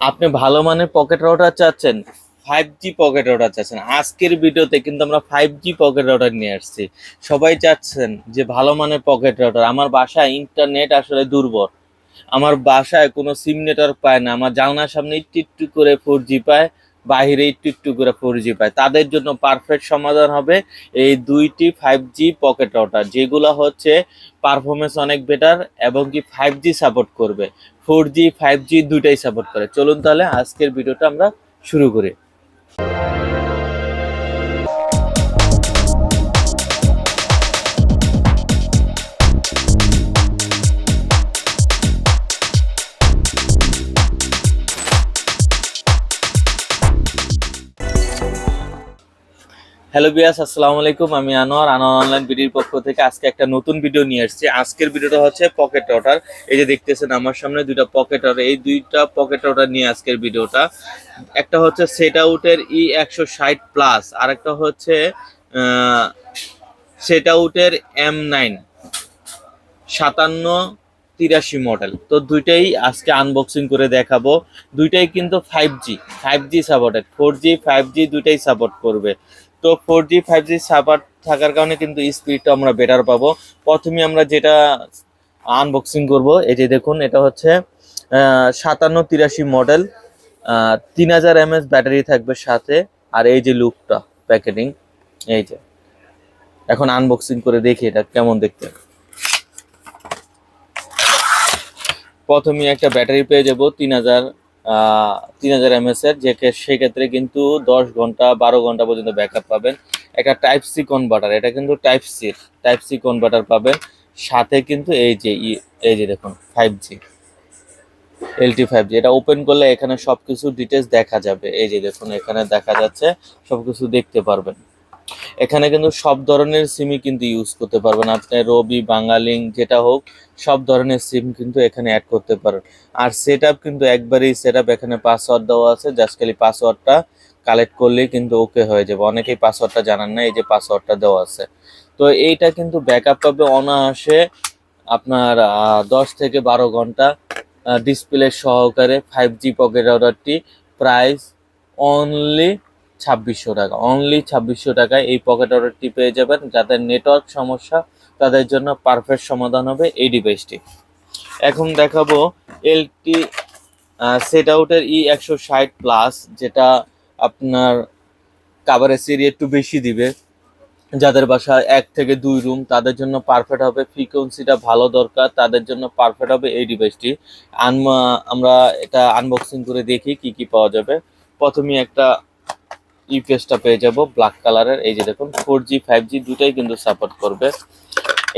আপনি ভালো মানের পকেট রাউটার চাচ্ছেন ফাইভ জি পকেট রাউটার চাচ্ছেন। আজকের ভিডিওতে কিন্তু আমরা ফাইভ জি পকেট রাউটার নিয়ে আসছি। সবাই চাচ্ছেন যে ভালো মানের পকেট রাউটার আমার বাসায় ইন্টারনেট আসলে দুর্বল। আমার বাসায় কোনো সিম নেটওয়ার্ক পায় না। আমার জানলার সামনে একটু করে ফোর জি পায়। বাইরে একটু একটু করে ফোর জি পায়। তাদের জন্য পারফেক্ট সমাধান হবে এই দুইটি ফাইভ জি পকেট রাউটার যেগুলো হচ্ছে পারফরমেন্স অনেক বেটার এবং কি ফাইভ জি সাপোর্ট করবে। ফোর জি ফাইভ জি দুইটাই সাপোর্ট করে। চলুন তাহলে আজকের ভিডিওটা আমরা শুরু করি। হ্যালো বিয়াস আসসালামু আলাইকুম। আমি আনোয়ার। আনোয়ার অনলাইন ভিডিওর পক্ষ থেকে আজকে একটা নতুন ভিডিও নিয়ে এসেছি আজকের ভিডিওটা হচ্ছে পকেট রাউটার এই যে দেখতেছেন আমার সামনে দুইটা পকেট রাউটার এই দুইটা পকেট রাউটার নিয়ে আজকের ভিডিওটা। একটা হচ্ছে সেট আউটের ই একশো ষাট প্লাস আর একটা হচ্ছে সেট আউটের এম নাইন সাতান্ন তিরাশি মডেল তো দুইটাই আজকে আনবক্সিং করে দেখাবো। দুইটাই কিন্তু five G five G supported four G five G দুইটাই সাপোর্ট করবে। তো four G five G support থাকার কারণে কিন্তু স্পিডটা আমরা বেটার পাবো। প্রথমে আমরা যেটা আনবক্সিং করব, এই যে দেখুন, এটা হচ্ছে সাতান্ন তিরাশি মডেল তিন হাজার এমএস ব্যাটারি থাকবে সাথে, আর এই যে লুকটা প্যাকেটিং এই যে। এখন আনবক্সিং করে দেখি এটা কেমন দেখতে। প্রথমে একটা ব্যাটারি পেয়ে যাব, তিন হাজার তিন হাজার এমএস এর, যে সেক্ষেত্রে কিন্তু দশ ঘণ্টা, বারো ঘণ্টা পর্যন্ত ব্যাকআপ পাবেন। একটা টাইপ সি কনভার্টার এটা কিন্তু type C type C converter পাবেন। সাথে কিন্তু এই যে এই যে দেখুন five G LTE five G এটা ওপেন করলে এখানে সবকিছু ডিটেলস দেখা যাবে। এই যে দেখুন, এখানে দেখা যাচ্ছে সবকিছু দেখতে পারবেন। এখানে কিন্তু সব ধরনের সিমই কিন্তু ইউজ করতে পারবেন। আপনি রবি বাঙালিং যেটা হোক, সব ধরনের সিম কিন্তু এখানে অ্যাড করতে পারেন আর সেট কিন্তু একবারেই সেট এখানে পাসওয়ার্ড দেওয়া আছে জাস্ট খালি পাসওয়ার্ডটা কালেক্ট করলেই কিন্তু ওকে হয়ে যাবে। অনেকেই পাসওয়ার্ডটা জানান না, এই যে পাসওয়ার্ডটা দেওয়া আছে। তো এইটা কিন্তু ব্যাকআপ পাবে অনায়াসে আপনার দশ থেকে বারো ঘণ্টা ডিসপ্লে সহকারে ফাইভ জি পকেট অর্ডারটি প্রাইস অনলি ছাব্বিশশো টাকা। অনলি ছাব্বিশশো টাকায় এই পকেট অর্ডারটি পেয়ে যাবেন। যাদের নেটওয়ার্ক সমস্যা, তাদের জন্য পারফেক্ট সমাধান হবে এই ডিভাইসটি এখন দেখাবো এলটি সেট আউটের ই একশো ষাট প্লাস যেটা আপনার কাভারেজ এরিয়া একটু বেশি দিবে। যাদের বাসা এক থেকে দুই রুম তাদের জন্য পারফেক্ট হবে। ফ্রিকোয়েন্সিটা ভালো দরকার, তাদের জন্য পারফেক্ট হবে এই ডিভাইসটি আন- আমরা এটা আনবক্সিং করে দেখি কি কি পাওয়া যাবে। প্রথমে একটা ইপিএসটা পেয়ে যাব ব্ল্যাক কালারের এই যে দেখুন ফোর জি ফাইভ জি দুটাই কিন্তু সাপোর্ট করবে।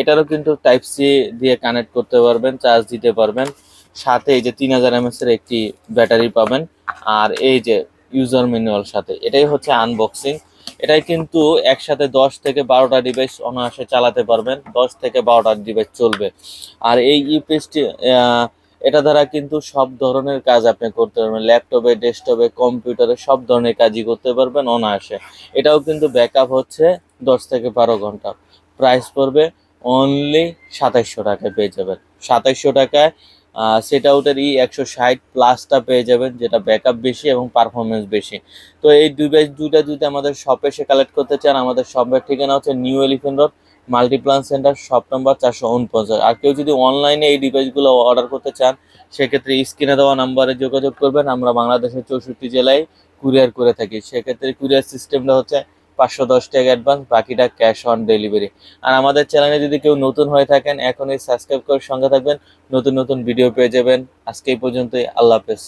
এটারও কিন্তু টাইপ সি দিয়ে কানেক্ট করতে পারবেন চার্জ দিতে পারবেন। সাথে এই যে তিন হাজার এমএস এর একটি ব্যাটারি পাবেন। আর এই যে ইউজার ম্যানুয়াল সাথে, এটাই হচ্ছে আনবক্সিং এটাই কিন্তু একসাথে দশ থেকে বারোটা ডিভাইস অনায়াসে চালাতে পারবেন, দশ থেকে বারোটা ডিভাইস চলবে। আর এই ইউপিএসটি এটা দ্বারা কিন্তু সব ধরনের কাজ আপনি করতে পারবেন। ল্যাপটপে, ডেস্কটপে, কম্পিউটারে সব ধরনের কাজই করতে পারবেন অনায়াসে। এটাও কিন্তু ব্যাকআপ হচ্ছে দশ থেকে বারো ঘণ্টা। প্রাইস পড়বে অনলি সাতাইশশো টাকায় পেয়ে যাবেন। সাতাইশশো টাকায় সেট আউটের ই একশো ষাট প্লাসটা পেয়ে যাবেন, যেটা ব্যাকআপ বেশি এবং পারফরমেন্স বেশি। তো এই ডিভাইস দুইটা যদি আমাদের শপে এসে কালেক্ট করতে চান, আমাদের শপের ঠিকানা হচ্ছে New Elephant Road Multiplan Center shop নম্বর চারশো উনপঞ্চাশ। আর কেউ যদি অনলাইনে এই ডিভাইসগুলো অর্ডার করতে চান, সেক্ষেত্রে স্ক্রিনে দেওয়া নাম্বারে যোগাযোগ করবেন। আমরা বাংলাদেশের চৌষট্টি জেলায় কুরিয়ার করে থাকি। সেক্ষেত্রে কুরিয়ার সিস্টেমটা হচ্ছে পাঁচশো দশ টাকা অ্যাডভান্স বাকিটা ক্যাশ অন ডেলিভারি আর আমাদের চ্যানেলে যদি কেউ নতুন হয়ে থাকেন, এখনই সাবস্ক্রাইব করে সঙ্গে থাকবেন। নতুন নতুন ভিডিও পেয়ে যাবেন। আজকে এই পর্যন্তই, আল্লাহ হাফেজ।